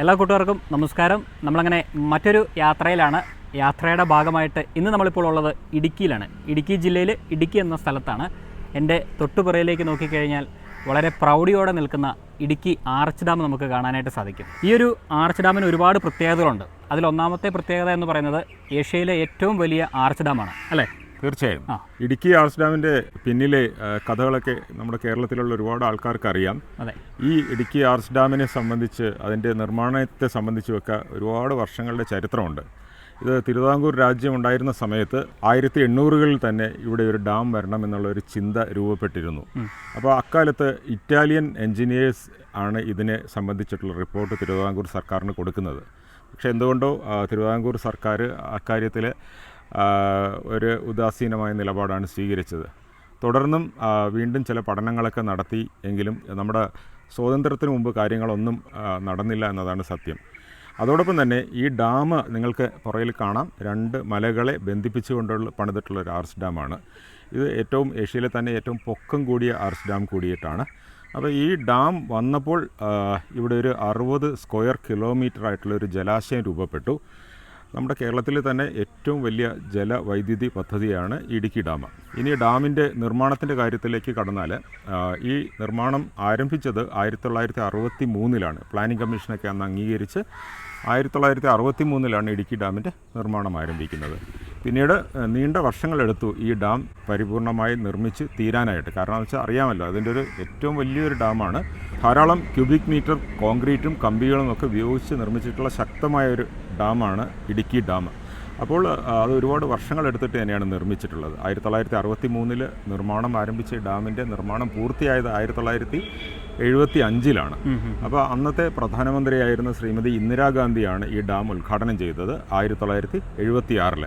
എല്ലാ കൂട്ടുകാർക്കും നമസ്കാരം. നമ്മളങ്ങനെ മറ്റൊരു യാത്രയിലാണ്. യാത്രയുടെ ഭാഗമായിട്ട് ഇന്ന് നമ്മളിപ്പോൾ ഉള്ളത് ഇടുക്കിയിലാണ്. ഇടുക്കി ജില്ലയിൽ ഇടുക്കി എന്ന സ്ഥലത്താണ്. എന്റെ തൊട്ടുപുറയിലേക്ക് നോക്കിക്കഴിഞ്ഞാൽ വളരെ പ്രൗഢിയോടെ നിൽക്കുന്ന ഇടുക്കി ആർച്ച് ഡാം നമുക്ക് കാണാനായിട്ട് സാധിക്കും. ഈ ഒരു ആർച്ച് ഡാമിന് ഒരുപാട് പ്രത്യേകതകളുണ്ട്. അതിൽ ഒന്നാമത്തെ പ്രത്യേകത എന്ന് പറയുന്നത് ഏഷ്യയിലെ ഏറ്റവും വലിയ ആർച്ച് ഡാമാണ് അല്ലേ? തീർച്ചയായും. ഇടുക്കി ആർട്സ് ഡാമിന്റെ പിന്നിലെ കഥകളൊക്കെ നമ്മുടെ കേരളത്തിലുള്ള ഒരുപാട് ആൾക്കാർക്ക് അറിയാം ഈ ഇടുക്കി ആർട്സ് ഡാമിനെ സംബന്ധിച്ച് അതിന്റെ നിർമ്മാണത്തെ സംബന്ധിച്ചുമൊക്കെ ഒരുപാട് വർഷങ്ങളുടെ ചരിത്രമുണ്ട്. ഇത് തിരുവിതാംകൂർ രാജ്യം ഉണ്ടായിരുന്ന സമയത്ത് ആയിരത്തി എണ്ണൂറുകളിൽ തന്നെ ഇവിടെ ഒരു ഡാം വരണം എന്നുള്ള ഒരു ചിന്ത രൂപപ്പെട്ടിരുന്നു. അപ്പോൾ അക്കാലത്ത് ഇറ്റാലിയൻ എൻജിനീയേഴ്സ് ആണ് ഇതിനെ സംബന്ധിച്ചിട്ടുള്ള റിപ്പോർട്ട് തിരുവിതാംകൂർ സർക്കാരിന് കൊടുക്കുന്നത്. പക്ഷേ എന്തുകൊണ്ടോ തിരുവിതാംകൂർ സർക്കാർ അക്കാര്യത്തിൽ ഒരു ഉദാസീനമായ നിലപാടാണ് സ്വീകരിച്ചത്. തുടർന്നും വീണ്ടും ചില പഠനങ്ങളൊക്കെ നടത്തി എങ്കിലും നമ്മുടെ സ്വാതന്ത്ര്യത്തിന് മുമ്പ് കാര്യങ്ങളൊന്നും നടന്നില്ല എന്നതാണ് സത്യം. അതോടൊപ്പം തന്നെ ഈ ഡാം നിങ്ങൾക്ക് പുറയിൽ കാണാം. രണ്ട് മലകളെ ബന്ധിപ്പിച്ചുകൊണ്ടുള്ള പണിതിട്ടുള്ള ഒരു ആർസ് ഡാമാണ്. ഇത് ഏറ്റവും ഏഷ്യയിലെ തന്നെ ഏറ്റവും പൊക്കം കൂടിയ ആർസ് ഡാം കൂടിയിട്ടാണ്. അപ്പോൾ ഈ ഡാം വന്നപ്പോൾ ഇവിടെ ഒരു അറുപത് സ്ക്വയർ കിലോമീറ്റർ ആയിട്ടുള്ള ഒരു ജലാശയം രൂപപ്പെട്ടു. നമ്മുടെ കേരളത്തിൽ തന്നെ ഏറ്റവും വലിയ ജലവൈദ്യുതി പദ്ധതിയാണ് ഇടുക്കി ഡാം. ഇനി ഡാമിന്റെ നിർമ്മാണത്തിന്റെ കാര്യത്തിലേക്ക് കടന്നാൽ ഈ നിർമ്മാണം ആരംഭിച്ചത് ആയിരത്തി തൊള്ളായിരത്തി അറുപത്തി മൂന്നിലാണ് പ്ലാനിംഗ് കമ്മീഷനൊക്കെ അന്ന് അംഗീകരിച്ച് ആയിരത്തി തൊള്ളായിരത്തി അറുപത്തി മൂന്നിലാണ് ഇടുക്കി ഡാമിന്റെ നിർമ്മാണം ആരംഭിക്കുന്നത്. പിന്നീട് നീണ്ട വർഷങ്ങളെടുത്തു ഈ ഡാം പരിപൂർണമായി നിർമ്മിച്ച് തീരാനായിട്ട്. കാരണം വെച്ചാൽ അറിയാമല്ലോ അതിന്റെ ഒരു ഏറ്റവും വലിയൊരു ഡാമാണ്. ധാരാളം ക്യൂബിക് മീറ്റർ കോൺക്രീറ്റും കമ്പികളും ഒക്കെ ഉപയോഗിച്ച് നിർമ്മിച്ചിട്ടുള്ള ശക്തമായ ഒരു ഡാമാണ് ഇടുക്കി ഡാം. അപ്പോൾ അത് ഒരുപാട് വർഷങ്ങളെടുത്തിട്ട് തന്നെയാണ് നിർമ്മിച്ചിട്ടുള്ളത്. ആയിരത്തി തൊള്ളായിരത്തി അറുപത്തി മൂന്നിൽ നിർമ്മാണം ആരംഭിച്ച ഡാമിന്റെ നിർമ്മാണം പൂർത്തിയായത് ആയിരത്തി തൊള്ളായിരത്തി എഴുപത്തി അഞ്ചിലാണ് അപ്പോൾ അന്നത്തെ പ്രധാനമന്ത്രിയായിരുന്ന ശ്രീമതി ഇന്ദിരാഗാന്ധിയാണ് ഈ ഡാം ഉദ്ഘാടനം ചെയ്തത് ആയിരത്തി തൊള്ളായിരത്തി എഴുപത്തി ആറിൽ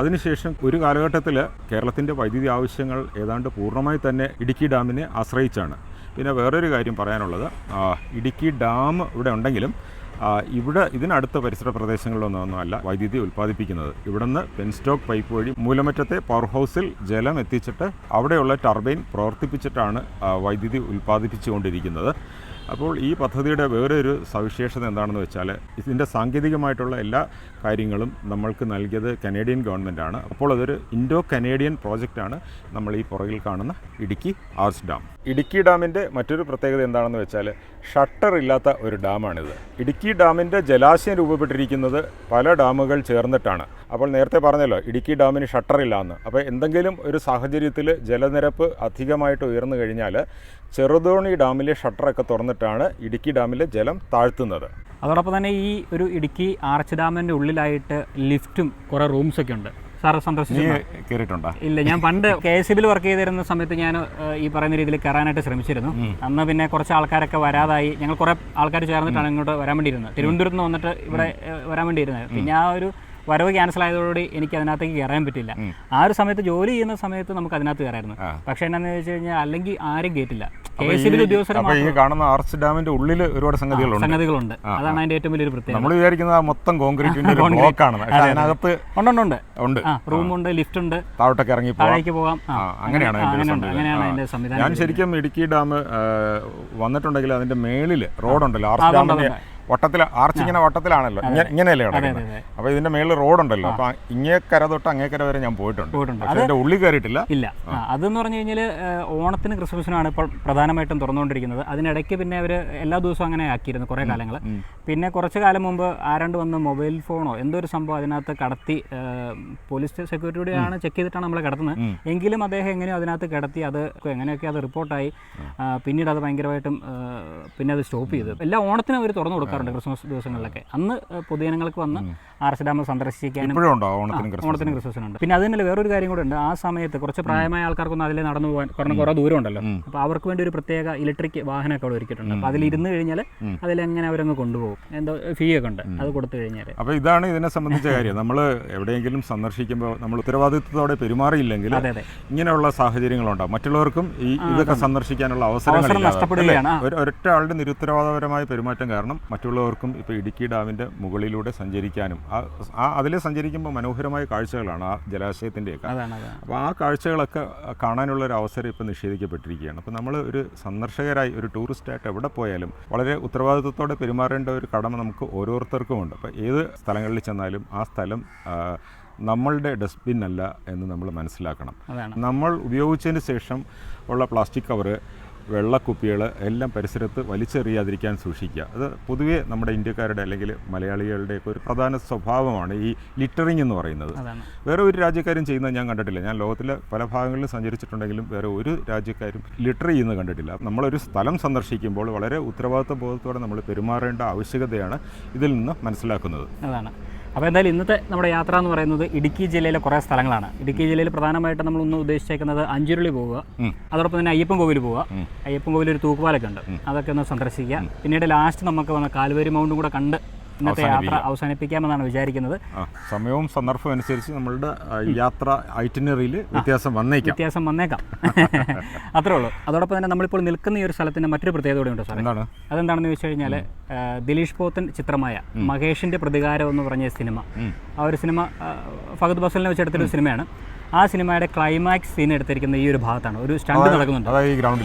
അതിനുശേഷം ഒരു കാലഘട്ടത്തിൽ കേരളത്തിന്റെ വൈദ്യുതി ആവശ്യങ്ങൾ ഏതാണ്ട് പൂർണമായി തന്നെ ഇടുക്കി ഡാമിനെ ആശ്രയിച്ചാണ്. പിന്നെ വേറൊരു കാര്യം പറയാനുള്ളത് ഇടുക്കി ഡാം ഇവിടെ ഉണ്ടെങ്കിലും ഇവിടെ ഇതിനടുത്ത പരിസര പ്രദേശങ്ങളിലൊന്നൊന്നുമല്ല വൈദ്യുതി ഉൽപ്പാദിപ്പിക്കുന്നത്. ഇവിടുന്ന് പെൻസ്റ്റോക്ക് പൈപ്പ് വഴി മൂലമറ്റത്തെ പവർ ഹൗസിൽ ജലം എത്തിച്ചിട്ട് അവിടെയുള്ള ടർബൈൻ പ്രവർത്തിപ്പിച്ചിട്ടാണ് വൈദ്യുതി ഉൽപ്പാദിപ്പിച്ചുകൊണ്ടിരിക്കുന്നത്. അപ്പോൾ ഈ പദ്ധതിയുടെ വേറൊരു സവിശേഷത എന്താണെന്ന് വെച്ചാൽ ഇതിന്റെ സാങ്കേതികമായിട്ടുള്ള എല്ലാ കാര്യങ്ങളും നമ്മൾക്ക് നൽകിയത് കനേഡിയൻ ഗവൺമെന്റാണ്. അപ്പോൾ അതൊരു ഇൻഡോ കനേഡിയൻ പ്രോജക്റ്റാണ് നമ്മൾ ഈ പുറകിൽ കാണുന്ന ഇടുക്കി ആർസ് ഡാം. ഇടുക്കി ഡാമിന്റെ മറ്റൊരു പ്രത്യേകത എന്താണെന്ന് വെച്ചാൽ ഷട്ടർ ഇല്ലാത്ത ഒരു ഡാമാണിത്. ഇടുക്കി ഡാമിന്റെ ജലാശയം രൂപപ്പെട്ടിരിക്കുന്നത് പല ഡാമുകൾ ചേർന്നിട്ടാണ്. അപ്പോൾ നേരത്തെ പറഞ്ഞല്ലോ ഇടുക്കി ഡാമിന് ഷട്ടർ ഇല്ലാന്ന് അപ്പോൾ എന്തെങ്കിലും ഒരു സാഹചര്യത്തിൽ ജലനിരപ്പ് അധികമായിട്ട് ഉയർന്നു കഴിഞ്ഞാൽ ചെറുതോണി ഡാമിലെ ഷട്ടറൊക്കെ തുറന്നിട്ടാണ് ഇടുക്കി ഡാമിലെ ജലം താഴ്ത്തുന്നത്. അതോടൊപ്പം തന്നെ ഈ ഒരു ഇടുക്കി ആർച്ച് ഡാമിന്റെ ഉള്ളിലായിട്ട് ലിഫ്റ്റും കുറേ റൂംസൊക്കെ ഉണ്ട്. സാറ് സന്ദർശിച്ചിട്ടുണ്ടോ? സന്ദർശിച്ചു ഇല്ല ഞാൻ പണ്ട് കെ എസ് ബിയിൽ വർക്ക് ചെയ്തിരുന്ന സമയത്ത് ഞാൻ ഈ പറയുന്ന രീതിയിൽ കയറാനായിട്ട് ശ്രമിച്ചിരുന്നു. അന്ന് പിന്നെ കുറച്ച് ആൾക്കാരൊക്കെ വരാതായി. ഞങ്ങൾ കുറേ ആൾക്കാർ ചേർന്നിട്ടാണ് ഇങ്ങോട്ട് വരാൻ വേണ്ടിയിരുന്നത്. തിരുവനന്തപുരത്ത് നിന്ന് വന്നിട്ട് ഇവിടെ വരാൻ വേണ്ടിയിരുന്നത്. പിന്നെ ആ ഒരു വരവ് ക്യാൻസൽ ആയതോടുകൂടി എനിക്ക് അതിനകത്തേക്ക് കയറാൻ പറ്റില്ല. ആ ഒരു സമയത്ത് ജോലി ചെയ്യുന്ന സമയത്ത് നമുക്ക് അതിനകത്ത് കയറായിരുന്നു പക്ഷെ എന്നാന്ന് വെച്ച് കഴിഞ്ഞാൽ അല്ലെങ്കിൽ ആരും കേട്ടില്ല ഈ കാണുന്ന ആർച്ച് ഡാമിന്റെ ഉള്ളിൽ ഒരുപാട് സംഗതികളുണ്ട്. സംഗതികളുണ്ട്. അതാണ് അതിന്റെ ഏറ്റവും വലിയൊരു പ്രത്യേകത. നമ്മൾ വിചാരിക്കുന്നത് മൊത്തം കോൺക്രീറ്റിന്റെ ഒരു ബ്ലോക്കാണ്. അതിനകത്ത് ഉണ്ട് റൂം റൂമുണ്ട് ലിഫ്റ്റ് ഉണ്ട് താഴോട്ടൊക്കെ ഇറങ്ങി താഴേക്ക് പോകാം അങ്ങനെയാണ്. അങ്ങനെയാണ് അതിന്റെ സംവിധാനം ഞാൻ ശരിക്കും ഇടുക്കി ഡാം വന്നിട്ടുണ്ടെങ്കിൽ അതിന്റെ മേളിൽ റോഡുണ്ടല്ലോ ആർച്ച് ഡാമിന്റെ വട്ടത്തിൽ ആർച്ച് ഇങ്ങനെ വട്ടത്തിലാണല്ലോ. ഇങ്ങനെ ഇങ്ങനെയല്ലേ കിടക്കുന്നത്. അപ്പൊ ഇതിന്റെ മേളിൽ റോഡുണ്ടല്ലോ. അപ്പൊ ഇങ്ങേക്കര തൊട്ട് അങ്ങേക്കര വരെ ഞാൻ പോയിട്ടുണ്ട്. പക്ഷെ അതിന്റെ ഉള്ളിൽ കയറിയിട്ടില്ല. ഇല്ല. അതെന്ന് പറഞ്ഞു കഴിഞ്ഞാൽ ഓണത്തിന് ക്രിസ്മസിനാണ് ഇപ്പോൾ പ്രധാനമായിട്ടും തുറന്നുകൊണ്ടിരിക്കുന്നത്. അതിനിടയ്ക്ക് പിന്നെ അവർ എല്ലാ ദിവസവും അങ്ങനെ ആക്കിയിരുന്നു കുറേ കാലങ്ങൾ പിന്നെ കുറച്ച് കാലം മുമ്പ് ആരാണ്ട് വന്ന് മൊബൈൽ ഫോണോ എന്തോ ഒരു സംഭവം അതിനകത്ത് കടത്തി പോലീസ് സെക്യൂരിറ്റിയുടെ ആണ് ചെക്ക് ചെയ്തിട്ടാണ് നമ്മൾ കടത്തുന്നത്. എങ്കിലും അദ്ദേഹം എങ്ങനെയോ അതിനകത്ത് കിടത്തി അത് എങ്ങനെയൊക്കെ അത് റിപ്പോർട്ടായി. പിന്നീട് അത് ഭയങ്കരമായിട്ടും പിന്നെ അത് സ്റ്റോപ്പ് ചെയ്തു. എല്ലാ ഓണത്തിനും അവർ തുറന്നു കൊടുക്കാറുണ്ട്. ക്രിസ്മസ് ദിവസങ്ങളിലൊക്കെ. അന്ന് പൊതുജനങ്ങൾക്ക് വന്ന് ആർ എസ് ഡാം സന്ദർശിക്കാനും ഓണത്തിനും ക്രിസ്മസിനും? ഓണത്തിനും ക്രിസ്മസിനുണ്ട്. പിന്നെ അത് തന്നെ വേറൊരു കാര്യം കൂടെ ഉണ്ട്. ആ സമയത്ത് കുറച്ച് പ്രായമായ ആൾക്കാർക്കൊന്നും അതിൽ നടന്നു പോകാൻ കാരണം കുറേ ദൂരം ഉണ്ടല്ലോ. അപ്പോൾ അവർക്ക് വേണ്ടി ഒരു പ്രത്യേക ഇലക്ട്രിക് വാഹനമൊക്കെ അവിടെ ഒരുക്കിയിട്ടുണ്ട്. അപ്പോൾ അതിലിരുന്ന് കഴിഞ്ഞാൽ അതിലെങ്ങനെ അവരങ്ങ് കൊണ്ടുപോകും? എന്തോ ഫീ ഒക്കെ ഉണ്ട് അത് കൊടുത്തു കഴിഞ്ഞാൽ. അപ്പോൾ ഇതാണ് ഇതിനെ സംബന്ധിച്ച കാര്യം. നമ്മൾ എവിടെയെങ്കിലും സന്ദർശിക്കുമ്പോൾ നമ്മൾ ഉത്തരവാദിത്വത്തോടെ പെരുമാറിയില്ലെങ്കിൽ ഇങ്ങനെയുള്ള സാഹചര്യങ്ങളുണ്ടാവും. മറ്റുള്ളവർക്കും ഈ ഇതൊക്കെ സന്ദർശിക്കാനുള്ള അവസരങ്ങൾ അവസരം ഒരൊറ്റ ആളുടെ നിരുത്തരവാദപരമായ പെരുമാറ്റം കാരണം മറ്റുള്ളവർക്കും ഇപ്പോൾ ഇടുക്കി ഡാമിന്റെ മുകളിലൂടെ സഞ്ചരിക്കാനും ആ അതിൽ സഞ്ചരിക്കുമ്പോൾ മനോഹരമായ കാഴ്ചകളാണ് ആ ജലാശയത്തിന്റെയൊക്കെ അപ്പോൾ ആ കാഴ്ചകളൊക്കെ കാണാനുള്ള ഒരു അവസരം ഇപ്പോൾ നിഷേധിക്കപ്പെട്ടിരിക്കുകയാണ്. അപ്പോൾ നമ്മൾ ഒരു സന്ദർശകരായി ഒരു ടൂറിസ്റ്റായിട്ട് എവിടെ പോയാലും വളരെ ഉത്തരവാദിത്വത്തോടെ പെരുമാറേണ്ട ഒരു കടമ നമുക്ക് ഓരോരുത്തർക്കും ഉണ്ട് അപ്പോൾ ഏത് സ്ഥലങ്ങളിൽ ചെന്നാലും ആ സ്ഥലം നമ്മളുടെ ഡസ്റ്റ്ബിൻ അല്ല എന്ന് നമ്മൾ മനസ്സിലാക്കണം. നമ്മൾ ഉപയോഗിച്ചതിന് ശേഷം ഉള്ള പ്ലാസ്റ്റിക് കവറ് വെള്ളക്കുപ്പികൾ എല്ലാം പരിസരത്ത് വലിച്ചെറിയാതിരിക്കാൻ സൂക്ഷിക്കുക. അത് പൊതുവേ നമ്മുടെ ഇന്ത്യക്കാരുടെ അല്ലെങ്കിൽ മലയാളികളുടെയൊക്കെ ഒരു പ്രധാന സ്വഭാവമാണ് ഈ ലിറ്ററിങ് എന്ന് പറയുന്നത്. വേറെ ഒരു രാജ്യക്കാരും ചെയ്യുന്നത് ഞാൻ കണ്ടിട്ടില്ല. ഞാൻ ലോകത്തിലെ പല ഭാഗങ്ങളിലും സഞ്ചരിച്ചിട്ടുണ്ടെങ്കിലും വേറെ ഒരു രാജ്യക്കാരും ലിറ്റർ ചെയ്യുന്നത് കണ്ടിട്ടില്ല. നമ്മളൊരു സ്ഥലം സന്ദർശിക്കുമ്പോൾ വളരെ ഉത്തരവാദിത്വ ബോധത്തോടെ നമ്മൾ പെരുമാറേണ്ട ആവശ്യകതയാണ് ഇതിൽ നിന്ന് മനസ്സിലാക്കുന്നത്. അതാണ്. അപ്പോൾ എന്തായാലും ഇന്നത്തെ നമ്മുടെ യാത്ര എന്ന് പറയുന്നത് ഇടുക്കി ജില്ലയിലെ കുറേ സ്ഥലങ്ങളാണ്. ഇടുക്കി ജില്ലയിൽ പ്രധാനമായിട്ട് നമ്മൾ ഒന്ന് ഉദ്ദേശിച്ചേക്കുന്നത് അഞ്ചുരുളി പോവുക. അതോടൊപ്പം തന്നെ അയ്യപ്പൻ കോവിൽ പോവുക. അയ്യപ്പൻ കോവിൽ ഒരു തൂക്കുപാലൊക്കെ ഉണ്ട്. അതൊക്കെ ഒന്ന് സന്ദർശിക്കുക. പിന്നീട് ലാസ്റ്റ് നമുക്ക് വന്ന കാൽവരി മൗണ്ടും കൂടെ കണ്ട് ഇന്നത്തെ യാത്ര അവസാനിപ്പിക്കാമെന്നാണ് വിചാരിക്കുന്നത്. സമയവും സന്ദർഭവും അനുസരിച്ച് നമ്മളുടെ യാത്ര ഐറ്റിനറിയിൽ വ്യത്യാസം വന്നേക്കാം. വ്യത്യാസം വന്നേക്കാം. അത്രേ ഉള്ളൂ. അതോടൊപ്പം തന്നെ നമ്മളിപ്പോൾ നിൽക്കുന്ന ഈ ഒരു സ്ഥലത്തിന് മറ്റൊരു പ്രത്യേകത കൂടെ ഉണ്ട് സാറേ. എന്താണ്? അതെന്താണെന്ന് വെച്ച് കഴിഞ്ഞാൽ ദിലീഷ് പോത്തൻ ചിത്രമായ മഹേഷിന്റെ പ്രതികാരം എന്ന് പറഞ്ഞ സിനിമ. ആ ഒരു സിനിമ ഫഹദ് ബസലിനെ വെച്ചെടുത്തൊരു സിനിമയാണ്. ആ സിനിമയുടെ ക്ലൈമാക്സ് സീൻ എടുത്തിരിക്കുന്ന ഈ ഒരു ഭാഗത്താണ്. ഒരു സ്റ്റണ്ട് നടക്കുന്നുണ്ട്.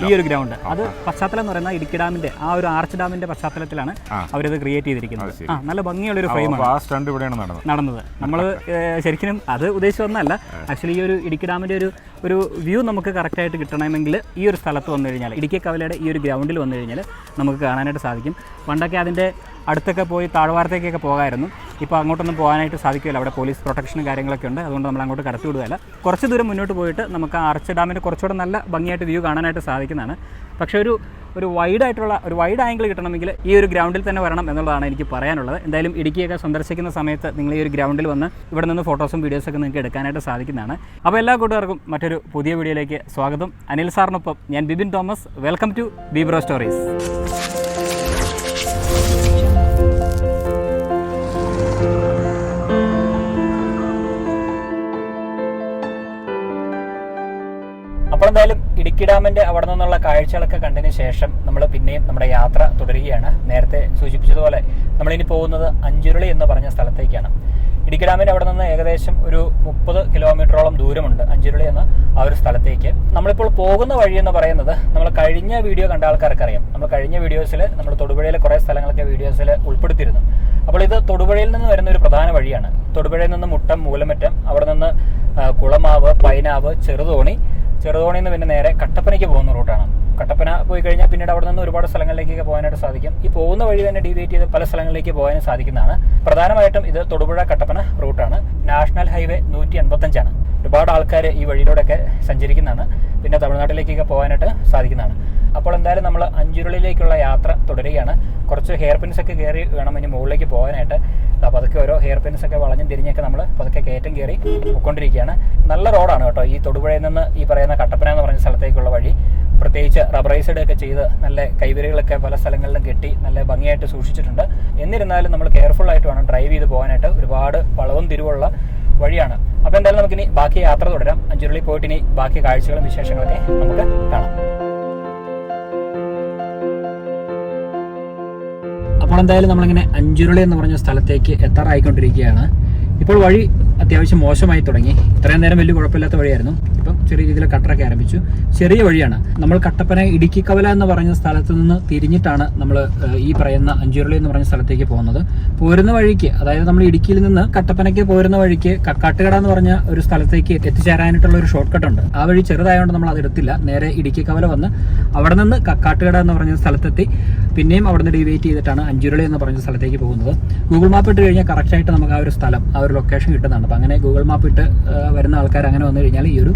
ഈ ഒരു ഗ്രൗണ്ട് അത് പശ്ചാത്തലം എന്ന് പറയുന്ന ഇടുക്കി ഡാമിന്റെ ആ ഒരു ആർച്ച് ഡാമിന്റെ പശ്ചാത്തലത്തിലാണ്. അവരത് ക്രിയേറ്റ് ചെയ്തിരിക്കുന്നത്. ആ നല്ല ഭംഗിയുള്ള ഒരു ഫ്രെയിമാണ് നടന്നത്. നമ്മൾ ശരിക്കും അത് ഉദ്ദേശിച്ച് വന്നല്ല ആക്ച്വലി ഈ ഒരു ഇടുക്കി ഡാമിന്റെ ഒരു ഒരു വ്യൂ നമുക്ക് കറക്റ്റായിട്ട് കിട്ടണമെങ്കിൽ ഈ ഒരു സ്ഥലത്ത് വന്നു കഴിഞ്ഞാൽ ഇടുക്കി കവലയുടെ ഈ ഒരു ഗ്രൗണ്ടിൽ വന്നു കഴിഞ്ഞാൽ നമുക്ക് കാണാനായിട്ട് സാധിക്കും. പണ്ടൊക്കെ അതിന്റെ അടുത്തൊക്കെ പോയി താഴ്വാരത്തേക്കൊക്കെ പോകാമായിരുന്നു ഇപ്പോൾ അങ്ങോട്ടൊന്നും പോകാനായിട്ട് സാധിക്കില്ല അവിടെ പോലീസ് പ്രൊട്ടക്ഷനും കാര്യങ്ങളൊക്കെ ഉണ്ട്. അതുകൊണ്ട് നമ്മൾ അങ്ങോട്ട് കടത്തി വിടുകയല്ല. കുറച്ച് ദൂരം മുന്നോട്ട് പോയിട്ട് നമുക്ക് ആർച്ച് ഡാമിന്റെ കുറച്ചുകൂടെ നല്ല ഭംഗിയായിട്ട് വ്യൂ കാണാനായിട്ട് സാധിക്കുന്നതാണ്. പക്ഷേ ഒരു ഒരു വൈഡ് ആയിട്ടുള്ള ഒരു വൈഡ് ആംഗിൾ കിട്ടണമെങ്കിൽ ഈ ഒരു ഗ്രൗണ്ടിൽ തന്നെ വരണം എന്നുള്ളതാണ് എനിക്ക് പറയാനുള്ളത്. എന്തായാലും ഇടുക്കിയൊക്കെ സന്ദർശിക്കുന്ന സമയത്ത് നിങ്ങൾ ഈ ഒരു ഗ്രൗണ്ടിൽ വന്ന് ഇവിടെ നിന്ന് ഫോട്ടോസും വീഡിയോസൊക്കെ നിങ്ങൾക്ക് എടുക്കാനായിട്ട് സാധിക്കുന്നതാണ്. അപ്പോൾ എല്ലാ കൂട്ടുകാർക്കും മറ്റൊരു പുതിയ വീഡിയോയിലേക്ക് സ്വാഗതം. അനിൽ സാറിനൊപ്പം ഞാൻ Bibin Thomas. Welcome to Bebro stories Idukki ഡാമിന്റെ അവിടെ നിന്നുള്ള കാഴ്ചകളൊക്കെ കണ്ടതിന് ശേഷം നമ്മൾ പിന്നെയും നമ്മുടെ യാത്ര തുടരുകയാണ്. നേരത്തെ സൂചിപ്പിച്ചതുപോലെ നമ്മളിനി പോകുന്നത് അഞ്ചുരുളി എന്ന് പറഞ്ഞ സ്ഥലത്തേക്കാണ്. ഇടുക്കി ഡാമിന്റെ അവിടെ നിന്ന് ഏകദേശം ഒരു മുപ്പത് കിലോമീറ്ററോളം ദൂരമുണ്ട് അഞ്ചുരുളി എന്ന ആ ഒരു സ്ഥലത്തേക്ക്. നമ്മളിപ്പോൾ പോകുന്ന വഴി എന്ന് പറയുന്നത് നമ്മൾ കഴിഞ്ഞ വീഡിയോ കണ്ട ആൾക്കാർക്ക് അറിയാം നമ്മൾ കഴിഞ്ഞ വീഡിയോസിൽ നമ്മൾ തൊടുപുഴയിലെ കുറേ സ്ഥലങ്ങളൊക്കെ വീഡിയോസിൽ ഉൾപ്പെടുത്തിയിരുന്നു. അപ്പോൾ ഇത് തൊടുപുഴയിൽ നിന്ന് വരുന്ന ഒരു പ്രധാന വഴിയാണ്. തൊടുപുഴയിൽ നിന്ന് മുട്ടം മൂലമറ്റം അവിടെ നിന്ന് കുളമാവ് പൈനാവ് ചെറുതോണി ചെറുതോണിയിൽ നിന്ന് പിന്നെ നേരെ കട്ടപ്പനയ്ക്ക് പോകുന്ന റൂട്ടാണ്. കട്ടപ്പന പോയി കഴിഞ്ഞാൽ പിന്നീട് അവിടെ നിന്ന് ഒരുപാട് സ്ഥലങ്ങളിലേക്കൊക്കെ പോകാനായിട്ട് സാധിക്കും. ഈ പോകുന്ന വഴി തന്നെ ഡീവിയേറ്റ് ചെയ്ത് പല സ്ഥലങ്ങളിലേക്ക് പോകാനും സാധിക്കുന്നതാണ്. പ്രധാനമായിട്ടും ഇത് തൊടുപുഴ കട്ടപ്പന റൂട്ടാണ് നാഷണൽ ഹൈവേ നൂറ്റി എൺപത്തഞ്ചാണ് ഒരുപാട് ആൾക്കാർ ഈ വഴിയിലൂടെയൊക്കെ സഞ്ചരിക്കുന്നതാണ്. പിന്നെ തമിഴ്നാട്ടിലേക്കൊക്കെ പോകാനായിട്ട് സാധിക്കുന്നതാണ്. അപ്പോൾ എന്തായാലും നമ്മൾ അഞ്ചുരുളിലേക്കുള്ള യാത്ര തുടരുകയാണ്. കുറച്ച് ഹെയർ പിൻസ് ഒക്കെ കയറി വേണം ഇനി മുകളിലേക്ക് പോകാനായിട്ട്. അപ്പോൾ അതൊക്കെ ഓരോ ഹെയർ പിൻസ് ഒക്കെ വളഞ്ഞും തിരിഞ്ഞൊക്കെ നമ്മൾ പതുക്കെ കയറ്റം കയറി പോയിക്കൊണ്ടിരിക്കുകയാണ്. നല്ല റോഡാണ് കേട്ടോ ഈ തൊടുപുഴയിൽ നിന്ന് ഈ പറയുന്ന കട്ടപ്പന എന്ന് പറയുന്ന സ്ഥലത്തേക്കുള്ള വഴി. പ്രത്യേകിച്ച് റബ്ബറൈസഡ് ഒക്കെ ചെയ്ത് നല്ല കൈവരികളൊക്കെ പല സ്ഥലങ്ങളിലും കെട്ടി നല്ല ഭംഗിയായിട്ട് സൂക്ഷിച്ചിട്ടുണ്ട്. എന്നിരുന്നാലും നമ്മൾ കെയർഫുൾ ആയിട്ട് വേണം ഡ്രൈവ് ചെയ്ത് പോകാനായിട്ട് ഒരുപാട് വളവും തിരിവുള്ള വഴിയാണ്. അപ്പോൾ എന്തായാലും നമുക്കിനി ബാക്കി യാത്ര തുടരാം. അഞ്ചുരുളി പോയിട്ട് ഇനി ബാക്കി കാഴ്ചകളും വിശേഷങ്ങളൊക്കെ നമുക്ക് കാണാം. അപ്പോൾ എന്തായാലും നമ്മളിങ്ങനെ അഞ്ചുരുളി എന്ന് പറഞ്ഞ സ്ഥലത്തേക്ക് എത്താറായിക്കൊണ്ടിരിക്കുകയാണ്. ഇപ്പോൾ വഴി അത്യാവശ്യം മോശമായി തുടങ്ങി. ഇത്രയും നേരം വലിയ കുഴപ്പമില്ലാത്ത വഴിയായിരുന്നു. ഇപ്പം ചെറിയ രീതിയിൽ കട്ടറൊക്കെ ആരംഭിച്ചു. ചെറിയ വഴിയാണ്. നമ്മൾ കട്ടപ്പന ഇടുക്കി കവല എന്ന് പറഞ്ഞ സ്ഥലത്ത് നിന്ന് തിരിഞ്ഞിട്ടാണ് നമ്മൾ ഈ പറയുന്ന അഞ്ചുരുളി എന്ന് പറഞ്ഞ സ്ഥലത്തേക്ക് പോകുന്നത്. പോരുന്ന വഴിക്ക് അതായത് നമ്മൾ ഇടുക്കിയിൽ നിന്ന് കട്ടപ്പനയ്ക്ക് പോരുന്ന വഴിക്ക് കക്കാട്ടുകട എന്ന് പറഞ്ഞ ഒരു സ്ഥലത്തേക്ക് എത്തിച്ചേരാനായിട്ടുള്ള ഒരു ഷോർട്ട് കട്ട് ഉണ്ട്. ആ വഴി ചെറുതായതുകൊണ്ട് നമ്മൾ അത് എടുത്തില്ല. നേരെ ഇടുക്കി കവല വന്ന് അവിടെ നിന്ന് കക്കാട്ടുകട എന്ന് പറഞ്ഞ സ്ഥലത്തെത്തി. പിന്നെയും അവിടെ നിന്ന് ഡിവൈറ്റ് ചെയ്തിട്ടാണ് അഞ്ചുരുളി എന്ന് പറഞ്ഞ സ്ഥലത്തേക്ക് പോകുന്നത്. ഗൂഗിൾ മാപ്പ് ഇട്ട് കഴിഞ്ഞാൽ കറക്റ്റായിട്ട് നമുക്ക് ആ ഒരു സ്ഥലം ആ ഒരു ലൊക്കേഷൻ കിട്ടുന്നുണ്ട് അപ്പോൾ അങ്ങനെ ഗൂഗിൾ മാപ്പ് ഇട്ട് വരുന്ന ആൾക്കാർ അങ്ങനെ വന്നു കഴിഞ്ഞാൽ ഈ ഒരു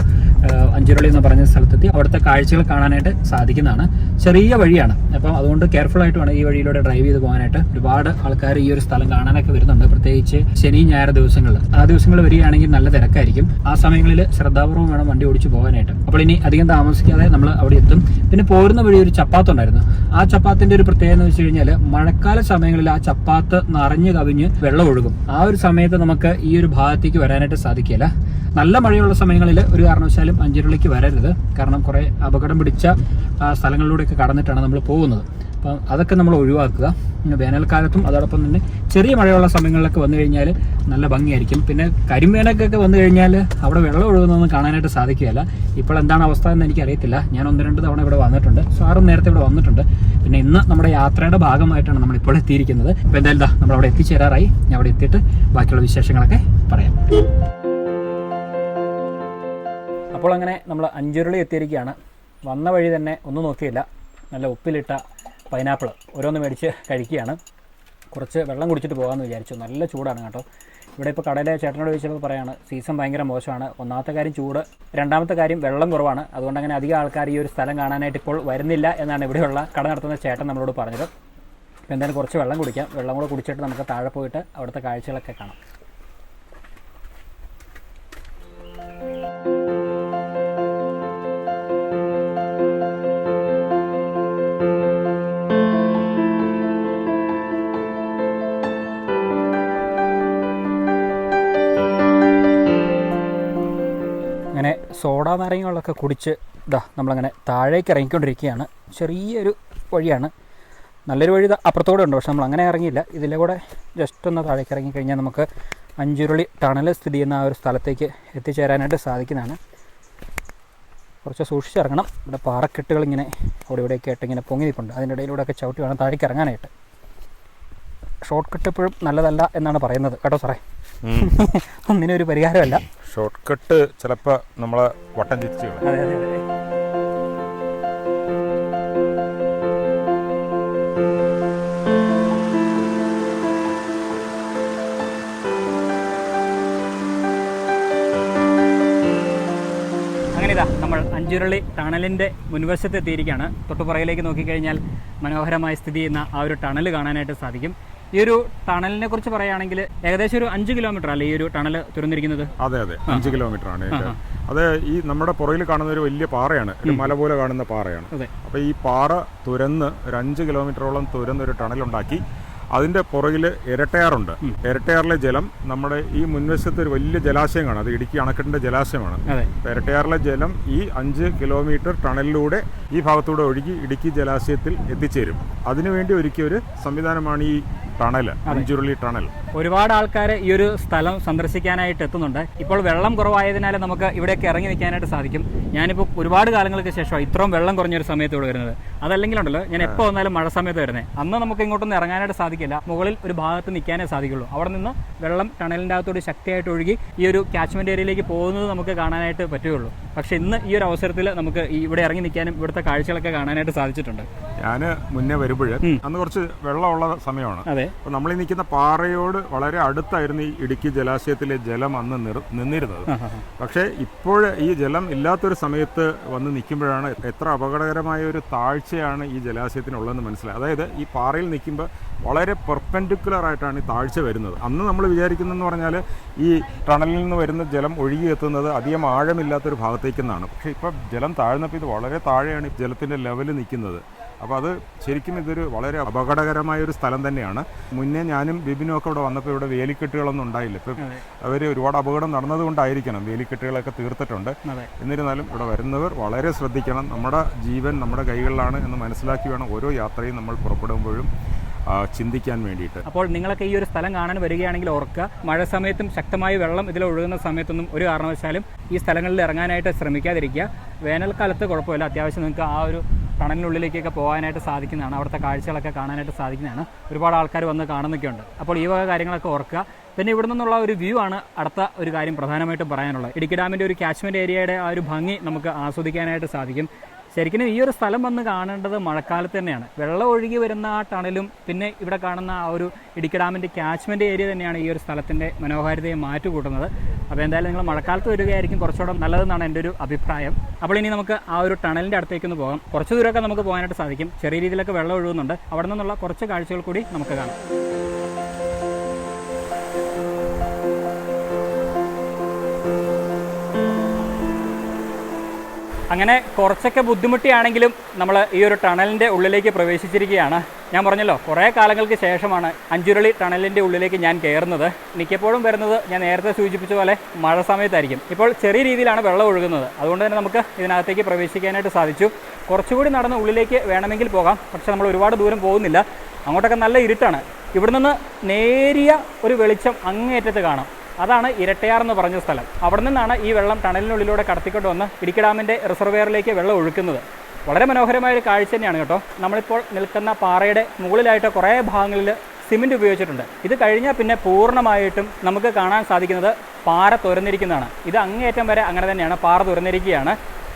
അഞ്ചുരുളി എന്ന് പറഞ്ഞ സ്ഥലത്തെത്തി. അവിടുത്തെ കാഴ്ചകൾ കാണാനായിട്ട് സാധിക്കുന്നതാണ്. ചെറിയ വഴിയാണ്. അപ്പം അതുകൊണ്ട് കെയർഫുൾ ആയിട്ട് വേണം ഈ വഴിയിലൂടെ ഡ്രൈവ് ചെയ്ത് പോകാനായിട്ട്. ഒരുപാട് ആൾക്കാർ ഈ ഒരു സ്ഥലം കാണാനൊക്കെ വരുന്നുണ്ട്. പ്രത്യേകിച്ച് ശനി ഞായർ ദിവസങ്ങളിൽ. ആ ദിവസങ്ങൾ വരികയാണെങ്കിൽ നല്ല തിരക്കായിരിക്കും. ആ സമയങ്ങളിൽ ശ്രദ്ധാപൂർവം വേണം വണ്ടി ഓടിച്ച് പോകാനായിട്ട്. അപ്പോൾ ഇനി അധികം താമസിക്കാതെ നമ്മൾ അവിടെ എത്തും. പിന്നെ പോരുന്ന വഴി ഒരു ചപ്പാത്ത് ഉണ്ടായിരുന്നു. ആ ചപ്പാത്തിന്റെ ഒരു പ്രത്യേകത എന്ന് വെച്ച് കഴിഞ്ഞാൽ മഴക്കാല സമയങ്ങളിൽ ആ ചപ്പാത്ത് നിറഞ്ഞു കവിഞ്ഞ് വെള്ളം ഒഴുകും. ആ ഒരു സമയത്ത് നമുക്ക് ഈ ഒരു ഭാഗത്തേക്ക് വരാനായിട്ട് സാധിക്കില്ല നല്ല മഴയുള്ള സമയങ്ങളിൽ ഒരു കാരണവശാലും അഞ്ചിരളിക്ക് വരരുത്. കാരണം കുറേ അപകടം പിടിച്ച സ്ഥലങ്ങളിലൂടെയൊക്കെ കടന്നിട്ടാണ് നമ്മൾ പോകുന്നത്. അപ്പം അതൊക്കെ നമ്മൾ ഒഴിവാക്കുക. പിന്നെ വേനൽക്കാലത്തും അതോടൊപ്പം തന്നെ ചെറിയ മഴയുള്ള സമയങ്ങളിലൊക്കെ വന്നു കഴിഞ്ഞാൽ നല്ല ഭംഗിയായിരിക്കും. പിന്നെ കരിമേനൊക്കെ വന്നു കഴിഞ്ഞാൽ അവിടെ വെള്ളം ഒഴുകുന്നതൊന്നും കാണാനായിട്ട് സാധിക്കുകയില്ല. ഇപ്പോൾ എന്താണ് അവസ്ഥ എന്ന് എനിക്കറിയത്തില്ല. ഞാൻ ഒന്ന് രണ്ട് തവണ ഇവിടെ വന്നിട്ടുണ്ട്. സാറും നേരത്തെ ഇവിടെ വന്നിട്ടുണ്ട്. പിന്നെ ഇന്ന് നമ്മുടെ യാത്രയുടെ ഭാഗമായിട്ടാണ് നമ്മൾ ഇപ്പോൾ എത്തിയിരിക്കുന്നത്. അപ്പോൾ എന്തായാലും നമ്മൾ അവിടെ എത്തിച്ചേരാറായി. ഞാൻ അവിടെ എത്തിയിട്ട് ബാക്കിയുള്ള വിശേഷങ്ങളൊക്കെ പറയാം. അപ്പോൾ അങ്ങനെ നമ്മൾ അഞ്ചുരുളി എത്തിയിരിക്കുകയാണ്. വന്ന വഴി തന്നെ ഒന്നും നോക്കിയില്ല. നല്ല ഉപ്പിലിട്ട പൈനാപ്പിൾ ഓരോന്ന് മേടിച്ച് കഴിക്കുകയാണ്. കുറച്ച് വെള്ളം കുടിച്ചിട്ട് പോകാമെന്ന് വിചാരിച്ചു. നല്ല ചൂടാണ് കേട്ടോ. ഇവിടെ ഇപ്പോൾ കടയിലെ ചേട്ടനോട് ചോദിച്ചപ്പോൾ പറയാണ് സീസൺ ഭയങ്കര മോശമാണ്. ഒന്നാമത്തെ കാര്യം ചൂട്. രണ്ടാമത്തെ കാര്യം വെള്ളം കുറവാണ്. അതുകൊണ്ട് അങ്ങനെ അധികം ആൾക്കാർ ഈ ഒരു സ്ഥലം കാണാനായിട്ട് ഇപ്പോൾ വരുന്നില്ല എന്നാണ് ഇവിടെയുള്ള കട നടത്തുന്ന ചേട്ടൻ നമ്മളോട് പറഞ്ഞത്. അപ്പോൾ എന്തായാലും കുറച്ച് വെള്ളം കുടിക്കാം. വെള്ളം കൂടെ കുടിച്ചിട്ട് നമുക്ക് താഴെ പോയിട്ട് അവിടുത്തെ കാഴ്ചകളൊക്കെ കാണാം. സോഡ നാരങ്ങകളൊക്കെ കുടിച്ച് ഇതാ നമ്മളങ്ങനെ താഴേക്ക് ഇറങ്ങിക്കൊണ്ടിരിക്കുകയാണ്. ചെറിയൊരു വഴിയാണ്. നല്ലൊരു വഴി അപ്പുറത്തോടെ ഉണ്ട്. പക്ഷെ നമ്മൾ അങ്ങനെ ഇറങ്ങിയില്ല. ഇതിലെ കൂടെ ജസ്റ്റ് ഒന്ന് താഴേക്ക് ഇറങ്ങിക്കഴിഞ്ഞാൽ നമുക്ക് അഞ്ചുരുളി ടണൽ സ്ഥിതി ചെയ്യുന്ന ആ ഒരു സ്ഥലത്തേക്ക് എത്തിച്ചേരാനായിട്ട് സാധിക്കുന്നതാണ്. കുറച്ച് സൂക്ഷിച്ചിറങ്ങണം ഇവിടെ പാറക്കെട്ടുകൾ ഇങ്ങനെ അവിടെ ഇവിടെയൊക്കെ ആയിട്ട് ഇങ്ങനെ പൊങ്ങി നിൽപ്പുണ്ട്. അതിന്റെ ഇടയിലൂടെയൊക്കെ ചവിട്ടി വേണം താഴേക്ക് ഇറങ്ങാനായിട്ട്. ഷോർട്ട് കട്ട് എപ്പോഴും നല്ലതല്ല എന്നാണ് പറയുന്നത്. കേട്ടോ സാറേ? ഒന്നിനും ഒരു പരിഹാരമല്ല. ഷോർട്ട് കട്ട് ചിലപ്പോൾ നമ്മളെ വട്ടം തിരിച്ചു. അതെ അതെ അതെ. അങ്ങനെ ഇതാ നമ്മൾ അഞ്ചുരുളി ടണലിന്റെ മുൻവശത്ത് എത്തിയിരിക്കുകയാണ് തൊട്ടുപുറകിലേക്ക് നോക്കിക്കഴിഞ്ഞാൽ മനോഹരമായി സ്ഥിതി ചെയ്യുന്ന ആ ഒരു ടണൽ കാണാനായിട്ട് സാധിക്കും. ഈ ഒരു ടണലിനെ കുറിച്ച് പറയുകയാണെങ്കിൽ ഏകദേശം ഒരു അഞ്ച് കിലോമീറ്റർ അല്ലേ ഈ ഒരു ടണൽ തുറന്നിരിക്കുന്നത് അതെ അതെ. അഞ്ച് കിലോമീറ്റർ ആണ്. അത് ഈ നമ്മുടെ പുറകിൽ കാണുന്ന ഒരു വലിയ പാറയാണ്. ഒരു മല പോലെ കാണുന്ന പാറയാണ്. അപ്പൊ ഈ പാറ തുരന്ന് ഒരു അഞ്ച് കിലോമീറ്ററോളം തുരന്ന് ഒരു ടണൽ ഉണ്ടാക്കി അതിന്റെ പുറകിൽ ഇരട്ടയാറുണ്ട്. ഇരട്ടയാറിലെ ജലം നമ്മുടെ ഈ മുൻവശത്ത് ഒരു വലിയ ജലാശയം കാണാം അത് ഇടുക്കി അണക്കെട്ടിന്റെ ജലാശയമാണ്. ഇരട്ടയാറിലെ ജലം ഈ അഞ്ച് കിലോമീറ്റർ ടണലിലൂടെ ഈ ഭാഗത്തൂടെ ഒഴുകി ഇടുക്കി ജലാശയത്തിൽ എത്തിച്ചേരും. അതിനുവേണ്ടി ഒരുക്കിയ ഒരു സംവിധാനമാണ് ഈ ടണൽ അഞ്ചുരുളി ടണൽ. ഒരുപാട് ആൾക്കാർ ഈ ഒരു സ്ഥലം സന്ദർശിക്കാനായിട്ട് എത്തുന്നുണ്ട്. ഇപ്പോൾ വെള്ളം കുറവായതിനാൽ നമുക്ക് ഇവിടെയൊക്കെ ഇറങ്ങി നിൽക്കാനായിട്ട് സാധിക്കും. ഞാനിപ്പോൾ ഒരുപാട് കാലങ്ങൾക്ക് ശേഷമാണ് ഇത്രയും വെള്ളം കുറഞ്ഞൊരു സമയത്ത് ഇവിടെ വരുന്നത്. അതല്ലെങ്കിലുണ്ടല്ലോ ഞാൻ എപ്പോൾ വന്നാലും മഴ സമയത്ത് വരുന്നത് അന്ന് നമുക്ക് ഇങ്ങോട്ടൊന്നും ഇറങ്ങാനായിട്ട് സാധിക്കില്ല. മുകളിൽ ഒരു ഭാഗത്ത് നിൽക്കാനേ സാധിക്കുള്ളൂ. അവിടെ നിന്ന് വെള്ളം ടണലിന്റെ അകത്തോട് ശക്തിയായിട്ട് ഒഴുകി ഈ ഒരു കാച്ച്മെന്റ് ഏരിയയിലേക്ക് പോകുന്നത് നമുക്ക് കാണാനായിട്ട് പറ്റുകയുള്ളൂ. പക്ഷേ ഇന്ന് ഈ ഒരു അവസരത്തിൽ നമുക്ക് ഇവിടെ ഇറങ്ങി നിൽക്കാനും ഇവിടുത്തെ കാഴ്ചകളൊക്കെ കാണാനായിട്ട് സാധിച്ചിട്ടുണ്ട്. ഞാൻ മുന്നേ വരുമ്പോൾ അന്ന് കുറച്ച് വെള്ളമുള്ള സമയമാണ്. അതെ. അപ്പോൾ നമ്മൾ നിൽക്കുന്ന പാറയോട് വളരെ അടുത്തായിരുന്നു ഈ ഇടുക്കി ജലാശയത്തിലെ ജലം അന്ന് നിർ- നിന്നിരുന്നത്. പക്ഷേ ഇപ്പോൾ ഈ ജലം ഇല്ലാത്തൊരു സമയത്ത് വന്ന് നിൽക്കുമ്പോഴാണ് എത്ര അപകടകരമായ ഒരു താഴ്ചയാണ് ഈ ജലാശയത്തിനുള്ളതെന്ന് മനസ്സിലായി. അതായത് ഈ പാറയിൽ നിൽക്കുമ്പോൾ വളരെ പെർപെൻഡിക്കുലർ ആയിട്ടാണ് ഈ താഴ്ച വരുന്നത്. അന്ന് നമ്മൾ വിചാരിക്കുന്നതെന്ന് പറഞ്ഞാൽ ഈ ടണലിൽ നിന്ന് വരുന്ന ജലം ഒഴുകി എത്തുന്നത് അധികം ആഴമില്ലാത്തൊരു ഭാഗത്തേക്കെന്നാണ്. പക്ഷേ ഇപ്പോൾ ജലം താഴ്ന്നപ്പോൾ ഇത് വളരെ താഴെയാണ് ജലത്തിന്റെ ലെവൽ നിൽക്കുന്നത്. അപ്പോൾ അത് ശരിക്കും ഇതൊരു വളരെ അപകടകരമായ ഒരു സ്ഥലം തന്നെയാണ്. മുന്നേ ഞാനും ബിബിനും ഒക്കെ ഇവിടെ വന്നപ്പോൾ ഇവിടെ വേലിക്കെട്ടുകളൊന്നും ഉണ്ടായില്ല. ഇപ്പം അവർ ഒരുപാട് അപകടം നടന്നതുകൊണ്ടായിരിക്കണം വേലിക്കെട്ടുകളൊക്കെ തീർത്തിട്ടുണ്ട്. എന്നിരുന്നാലും ഇവിടെ വരുന്നവർ വളരെ ശ്രദ്ധിക്കണം. നമ്മുടെ ജീവൻ നമ്മുടെ കൈകളിലാണ് എന്ന് മനസ്സിലാക്കി വേണം ഓരോ യാത്രയും നമ്മൾ പുറപ്പെടുമ്പോഴും ചിന്തിക്കാൻ വേണ്ടിയിട്ട്. അപ്പോൾ നിങ്ങളൊക്കെ ഈ ഒരു സ്ഥലം കാണാൻ വരികയാണെങ്കിൽ ഓർക്കുക മഴ സമയത്തും ശക്തമായ വെള്ളം ഇതിൽ ഒഴുകുന്ന സമയത്തൊന്നും ഒരു കാരണവശാലും ഈ സ്ഥലങ്ങളിൽ ഇറങ്ങാനായിട്ട് ശ്രമിക്കാതിരിക്കുക. വേനൽക്കാലത്ത് കുഴപ്പമില്ല. അത്യാവശ്യം നിങ്ങൾക്ക് ആ ഒരു ടണലിനുള്ളിലേക്കൊക്കെ പോകാനായിട്ട് സാധിക്കുന്നതാണ്. അവിടുത്തെ കാഴ്ചകളൊക്കെ കാണാനായിട്ട് സാധിക്കുന്നതാണ്. ഒരുപാട് ആൾക്കാർ വന്ന് കാണുന്നൊക്കെയുണ്ട്. അപ്പോൾ ഈ വക കാര്യങ്ങളൊക്കെ ഓർക്കുക. പിന്നെ ഇവിടെ നിന്നുള്ള ഒരു വ്യൂ ആണ് അടുത്ത ഒരു കാര്യം പ്രധാനമായിട്ടും പറയാനുള്ളത്. ഇടുക്കി ഡാമിന്റെ ഒരു കാച്ച്മെന്റ് ഏരിയയുടെ ആ ഒരു ഭംഗി നമുക്ക് ആസ്വദിക്കാനായിട്ട് സാധിക്കും. ശരിക്കും ഈ ഒരു സ്ഥലം വന്ന് കാണേണ്ടത് മഴക്കാലത്ത് തന്നെയാണ്. വെള്ളം ഒഴുകി വരുന്ന ആ ടണലും പിന്നെ ഇവിടെ കാണുന്ന ആ ഒരു ഇടുക്കി ഡാമിന്റെ ഏരിയ തന്നെയാണ് ഈ ഒരു സ്ഥലത്തിന്റെ മനോഹാരിതയെ മാറ്റുകൂട്ടുന്നത്. അപ്പോൾ എന്തായാലും നിങ്ങൾ മഴക്കാലത്ത് വരികയായിരിക്കും. കുറച്ചുകൂടെ നല്ലതെന്നാണ് എന്റെ ഒരു അഭിപ്രായം. അപ്പോൾ ഇനി നമുക്ക് ആ ഒരു ടണലിന്റെ അടുത്തേക്കൊന്ന് പോകാം. കുറച്ച് ദൂരമൊക്കെ നമുക്ക് പോകാനായിട്ട് സാധിക്കും. ചെറിയ രീതിയിലൊക്കെ വെള്ളം ഒഴുകുന്നുണ്ട്. അവിടെ നിന്നുള്ള കുറച്ച് കാഴ്ചകൾ കൂടി നമുക്ക് കാണാം. അങ്ങനെ കുറച്ചൊക്കെ ബുദ്ധിമുട്ടിയാണെങ്കിലും നമ്മൾ ഈ ഒരു ടണലിന്റെ ഉള്ളിലേക്ക് പ്രവേശിച്ചിരിക്കുകയാണ്. ഞാൻ പറഞ്ഞല്ലോ കുറേ കാലങ്ങൾക്ക് ശേഷമാണ് അഞ്ചുരുളി ടണലിന്റെ ഉള്ളിലേക്ക് ഞാൻ കയറുന്നത്. മിക്കപ്പോഴും വരുന്നത് ഞാൻ നേരത്തെ സൂചിപ്പിച്ച പോലെ മഴ സമയത്തായിരിക്കും. ഇപ്പോൾ ചെറിയ രീതിയിലാണ് വെള്ളം ഒഴുകുന്നത്. അതുകൊണ്ട് തന്നെ നമുക്ക് ഇതിനകത്തേക്ക് പ്രവേശിക്കാനായിട്ട് സാധിച്ചു. കുറച്ചുകൂടി നടന്ന് ഉള്ളിലേക്ക് വേണമെങ്കിൽ പോകാം. പക്ഷേ നമ്മൾ ഒരുപാട് ദൂരം പോകുന്നില്ല. അങ്ങോട്ടൊക്കെ നല്ല ഇരുട്ടാണ്. ഇവിടെ നിന്ന് നേരിയ ഒരു വെളിച്ചം അങ്ങേയറ്റത്ത് കാണാം. അതാണ് ഇരട്ടയാർ എന്ന് പറഞ്ഞ സ്ഥലം. അവിടെ നിന്നാണ് ഈ വെള്ളം ടണലിനുള്ളിലൂടെ കടത്തിക്കൊണ്ട് വന്ന് ഇടുക്കി ഡാമിന്റെ റിസർവെയറിലേക്ക് വെള്ളം ഒഴുക്കുന്നത്. വളരെ മനോഹരമായ ഒരു കാഴ്ച തന്നെയാണ് കേട്ടോ. നമ്മളിപ്പോൾ നിൽക്കുന്ന പാറയുടെ മുകളിലായിട്ട് കുറേ ഭാഗങ്ങളിൽ സിമെന്റ് ഉപയോഗിച്ചിട്ടുണ്ട്. ഇത് കഴിഞ്ഞാൽ പിന്നെ പൂർണമായിട്ടും നമുക്ക് കാണാൻ സാധിക്കുന്നത് പാറ തുരന്നിരിക്കുന്നതാണ്. ഇത് അങ്ങേയറ്റം വരെ അങ്ങനെ തന്നെയാണ്. പാറ തുരന്നിരിക്കുകയാണ്.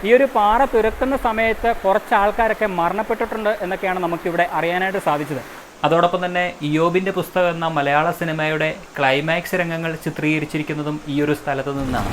ഈ ഒരു പാറ തുരക്കുന്ന സമയത്ത് കുറച്ച് ആൾക്കാരൊക്കെ മരണപ്പെട്ടിട്ടുണ്ട് എന്നൊക്കെയാണ് നമുക്കിവിടെ അറിയാനായിട്ട് സാധിച്ചത്. അതോടൊപ്പം തന്നെ ഇയോബിന്റെ പുസ്തകം എന്ന മലയാള സിനിമയുടെ ക്ലൈമാക്സ് രംഗങ്ങൾ ചിത്രീകരിച്ചിരിക്കുന്നതും ഈ ഒരു സ്ഥലത്ത് നിന്നാണ്.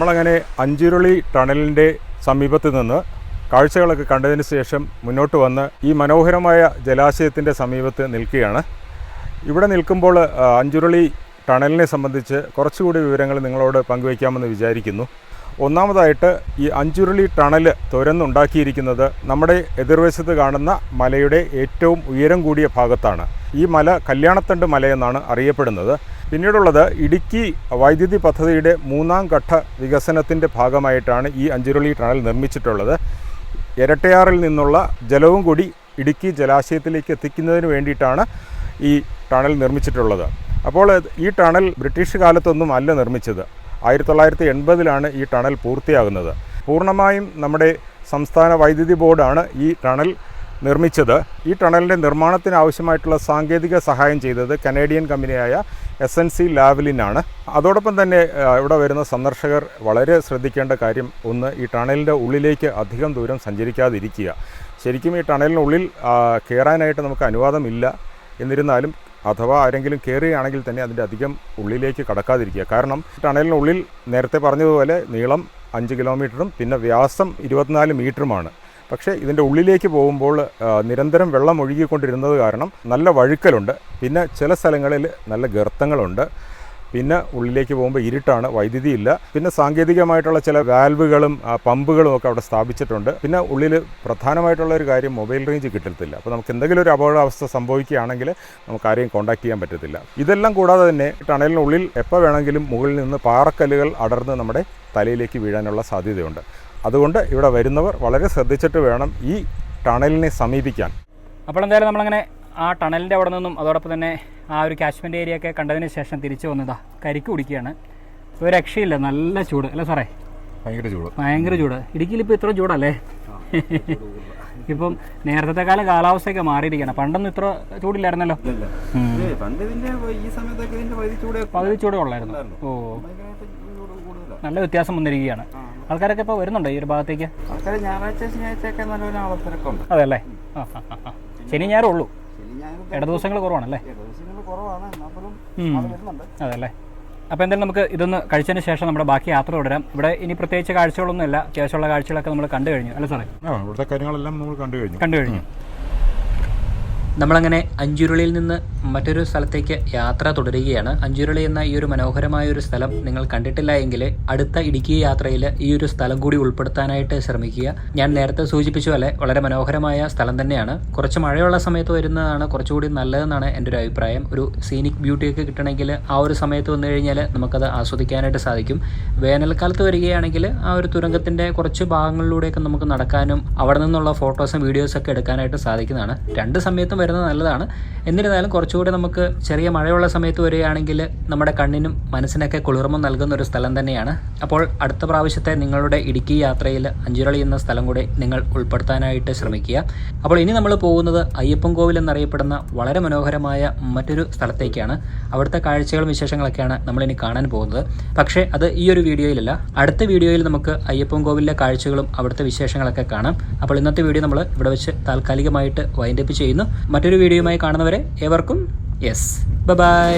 നമ്മളങ്ങനെ അഞ്ചുരുളി ടണലിന്റെ സമീപത്ത് നിന്ന് കാഴ്ചകളൊക്കെ കണ്ടതിന് ശേഷം മുന്നോട്ട് വന്ന് ഈ മനോഹരമായ ജലാശയത്തിന്റെ സമീപത്ത് നിൽക്കുകയാണ്. ഇവിടെ നിൽക്കുമ്പോൾ അഞ്ചുരുളി ടണലിനെ സംബന്ധിച്ച് കുറച്ചുകൂടി വിവരങ്ങൾ നിങ്ങളോട് പങ്കുവയ്ക്കാമെന്ന് വിചാരിക്കുന്നു. ഒന്നാമതായിട്ട് ഈ അഞ്ചുരുളി ടണൽ തുരന്നുണ്ടാക്കിയിരിക്കുന്നത് നമ്മുടെ എതിർവശത്ത് കാണുന്ന മലയുടെ ഏറ്റവും ഉയരം കൂടിയ ഭാഗത്താണ്. ഈ മല കല്യാണത്തണ്ട് മലയെന്നാണ് അറിയപ്പെടുന്നത്. പിന്നീടുള്ളത് ഇടുക്കി വൈദ്യുതി പദ്ധതിയുടെ മൂന്നാം ഘട്ട വികസനത്തിന്റെ ഭാഗമായിട്ടാണ് ഈ അഞ്ചുരുളി ടണൽ നിർമ്മിച്ചിട്ടുള്ളത്. ഇരട്ടയാറിൽ നിന്നുള്ള ജലവും കൂടി ഇടുക്കി ജലാശയത്തിലേക്ക് എത്തിക്കുന്നതിന് വേണ്ടിയിട്ടാണ് ഈ ടണൽ നിർമ്മിച്ചിട്ടുള്ളത്. അപ്പോൾ ഈ ടണൽ ബ്രിട്ടീഷ് കാലത്തൊന്നും അല്ല നിർമ്മിച്ചത്. ആയിരത്തി തൊള്ളായിരത്തി എൺപതിലാണ് ഈ ടണൽ പൂർത്തിയാകുന്നത്. പൂർണമായും നമ്മുടെ സംസ്ഥാന വൈദ്യുതി ബോർഡാണ് ഈ ടണൽ നിർമ്മിച്ചത്. ഈ ടണലിന്റെ നിർമ്മാണത്തിന് ആവശ്യമായിട്ടുള്ള സാങ്കേതിക സഹായം ചെയ്തത് കനേഡിയൻ കമ്പനിയായ എസ് എൻ സി ലാവലിനാണ്. അതോടൊപ്പം തന്നെ ഇവിടെ വരുന്ന സന്ദർശകർ വളരെ ശ്രദ്ധിക്കേണ്ട കാര്യം ഒന്ന് ഈ ടണലിന്റെ ഉള്ളിലേക്ക് അധികം ദൂരം സഞ്ചരിക്കാതിരിക്കുക. ശരിക്കും ഈ ടണലിനുള്ളിൽ കയറാനായിട്ട് നമുക്ക് അനുവാദമില്ല. എന്നിരുന്നാലും അഥവാ ആരെങ്കിലും കയറുകയാണെങ്കിൽ തന്നെ അതിന്റെ അധികം ഉള്ളിലേക്ക് കടക്കാതിരിക്കുക. കാരണം ടണലിനുള്ളിൽ നേരത്തെ പറഞ്ഞതുപോലെ നീളം അഞ്ച് കിലോമീറ്ററും പിന്നെ വ്യാസം ഇരുപത്തിനാല് മീറ്ററുമാണ്. പക്ഷേ ഇതിന്റെ ഉള്ളിലേക്ക് പോകുമ്പോൾ നിരന്തരം വെള്ളം ഒഴുകിക്കൊണ്ടിരുന്നത് കാരണം നല്ല വഴുക്കലുണ്ട്. പിന്നെ ചില സ്ഥലങ്ങളിൽ നല്ല ഗർത്തങ്ങളുണ്ട്. പിന്നെ ഉള്ളിലേക്ക് പോകുമ്പോൾ ഇരുട്ടാണ് വൈദ്യുതിയില്ല. പിന്നെ സാങ്കേതികമായിട്ടുള്ള ചില വാൽവുകളും പമ്പുകളും ഒക്കെ അവിടെ സ്ഥാപിച്ചിട്ടുണ്ട്. പിന്നെ ഉള്ളിൽ പ്രധാനമായിട്ടുള്ള ഒരു കാര്യം മൊബൈൽ റേഞ്ച് കിട്ടത്തില്ല. അപ്പോൾ നമുക്ക് എന്തെങ്കിലും ഒരു അപകടാവസ്ഥ സംഭവിക്കുകയാണെങ്കിൽ നമുക്ക് ആരെയും കോൺടാക്ട് ചെയ്യാൻ പറ്റത്തില്ല. ഇതെല്ലാം കൂടാതെ തന്നെ ടണലിനുള്ളിൽ എപ്പോൾ വേണമെങ്കിലും മുകളിൽ നിന്ന് പാറക്കല്ലുകൾ അടർന്ന് നമ്മുടെ തലയിലേക്ക് വീഴാനുള്ള സാധ്യതയുണ്ട്. അതുകൊണ്ട് ഇവിടെ വരുന്നവർ വളരെ ശ്രദ്ധിച്ചിട്ട് വേണം ഈ ടണലിനെ സമീപിക്കാൻ. അപ്പോൾ എന്തായാലും നമ്മളങ്ങനെ ആ ടണലിന്റെ അവിടെ നിന്നും അതോടൊപ്പം തന്നെ ആ ഒരു കാശ്മീർ ഏരിയ ഒക്കെ കണ്ടതിന് ശേഷം തിരിച്ചു വന്നതാ കരിക്ക് കുടിക്കുകയാണ്. ഒരു രക്ഷയില്ല. നല്ല ചൂട്. അല്ലേ സാറേ? ഭയങ്കര ചൂട്. ഭയങ്കര ചൂട്. ഇടുക്കിയിൽ ഇപ്പോൾ ഇത്ര ചൂടല്ലേ? ഇപ്പം നേരത്തെ കാലം കാലാവസ്ഥയൊക്കെ മാറിയിരിക്കണം പണ്ടൊന്നും ഇത്ര ചൂടില്ലായിരുന്നല്ലോ. പണ്ട് ഇതിന്റെ ഈ സമയത്തൊക്കെ ഇതിന്റെ പകുതി ചൂട് ഉള്ളായിരുന്നു. ഓ. നല്ല വ്യത്യാസം വന്നിരിക്കുകയാണ്. ആൾക്കാരൊക്കെ ഇപ്പോൾ വരുന്നുണ്ടോ ഈ ഒരു ഭാഗത്തേക്ക്? ആൾക്കാർ ഞായറാഴ്ച ശനിയാഴ്ചയൊക്കെ നല്ലൊരു ആളത്തിരക്കുണ്ട് അതെ അല്ലേ ആ ആ, ആ. ശനി ഞായറേ ഉള്ളൂ. ഇട ദിവസങ്ങൾ കുറവാണല്ലേ? അതെ അല്ലേ അപ്പോൾ എന്തായാലും നമുക്ക് ഇതൊന്ന് കഴിച്ചതിന് ശേഷം നമ്മുടെ ബാക്കി യാത്ര തുടരാം. ഇവിടെ ഇനി പ്രത്യേകിച്ച് കാഴ്ചകളൊന്നും ഇല്ല അത്യാവശ്യമുള്ള കാഴ്ചകളൊക്കെ നമ്മൾ കണ്ടു കഴിഞ്ഞു. അല്ലേ സാറേ? ഇവിടുത്തെ കാര്യങ്ങളെല്ലാം നമ്മൾ കണ്ടു കഴിഞ്ഞു. കണ്ടു കഴിഞ്ഞു. നമ്മളങ്ങനെ അഞ്ചുരുളിയിൽ നിന്ന് മറ്റൊരു സ്ഥലത്തേക്ക് യാത്ര തുടരുകയാണ്. അഞ്ചുരുളി എന്ന ഈ ഒരു മനോഹരമായ ഒരു സ്ഥലം നിങ്ങൾ കണ്ടിട്ടില്ല എങ്കിൽ അടുത്ത ഇടുക്കി യാത്രയിൽ ഈ ഒരു സ്ഥലം കൂടി ഉൾപ്പെടുത്താനായിട്ട് ശ്രമിക്കുക. ഞാൻ നേരത്തെ സൂചിപ്പിച്ച പോലെ വളരെ മനോഹരമായ സ്ഥലം തന്നെയാണ്. കുറച്ച് മഴയുള്ള സമയത്ത് വരുന്നതാണ് കുറച്ചുകൂടി നല്ലതെന്നാണ് എന്റെ ഒരു അഭിപ്രായം. ഒരു സീനിക് ബ്യൂട്ടിയൊക്കെ കിട്ടണമെങ്കിൽ ആ ഒരു സമയത്ത് വന്നു കഴിഞ്ഞാൽ നമുക്കത് ആസ്വദിക്കാനായിട്ട് സാധിക്കും. വേനൽക്കാലത്ത് വരികയാണെങ്കിൽ ആ ഒരു തുരങ്കത്തിന്റെ കുറച്ച് ഭാഗങ്ങളിലൂടെയൊക്കെ നമുക്ക് നടക്കാനും അവിടെ നിന്നുള്ള ഫോട്ടോസും വീഡിയോസൊക്കെ എടുക്കാനായിട്ട് സാധിക്കുന്നതാണ്. രണ്ട് സമയത്തും വരുന്നത് നല്ലതാണ്. എന്നിരുന്നാലും കുറച്ചുകൂടി നമുക്ക് ചെറിയ മഴയുള്ള സമയത്ത് വരികയാണെങ്കിൽ നമ്മുടെ കണ്ണിനും മനസ്സിനൊക്കെ കുളിർമ നൽകുന്ന ഒരു സ്ഥലം തന്നെയാണ്. അപ്പോൾ അടുത്ത പ്രാവശ്യത്തെ നിങ്ങളുടെ ഇടുക്കി യാത്രയിൽ അഞ്ചുരളി എന്ന സ്ഥലം കൂടി നിങ്ങൾ ഉൾപ്പെടുത്താനായിട്ട് ശ്രമിക്കുക. അപ്പോൾ ഇനി നമ്മൾ പോകുന്നത് അയ്യപ്പൻ കോവിൽ എന്നറിയപ്പെടുന്ന വളരെ മനോഹരമായ മറ്റൊരു സ്ഥലത്തേക്കാണ്. അവിടുത്തെ കാഴ്ചകളും വിശേഷങ്ങളൊക്കെയാണ് നമ്മളിനി കാണാൻ പോകുന്നത്. പക്ഷേ അത് ഈ ഒരു വീഡിയോയിലല്ല. അടുത്ത വീഡിയോയിൽ നമുക്ക് അയ്യപ്പൻ കോവിലിലെ കാഴ്ചകളും അവിടുത്തെ വിശേഷങ്ങളൊക്കെ കാണാം. അപ്പോൾ ഇന്നത്തെ വീഡിയോ നമ്മൾ ഇവിടെ വെച്ച് താൽക്കാലികമായിട്ട് വൈൻഡപ്പ് ചെയ്യുന്നു. മറ്റൊരു വീഡിയോയുമായി കാണുന്നവരെ ഏവർക്കും യെസ്. ബൈ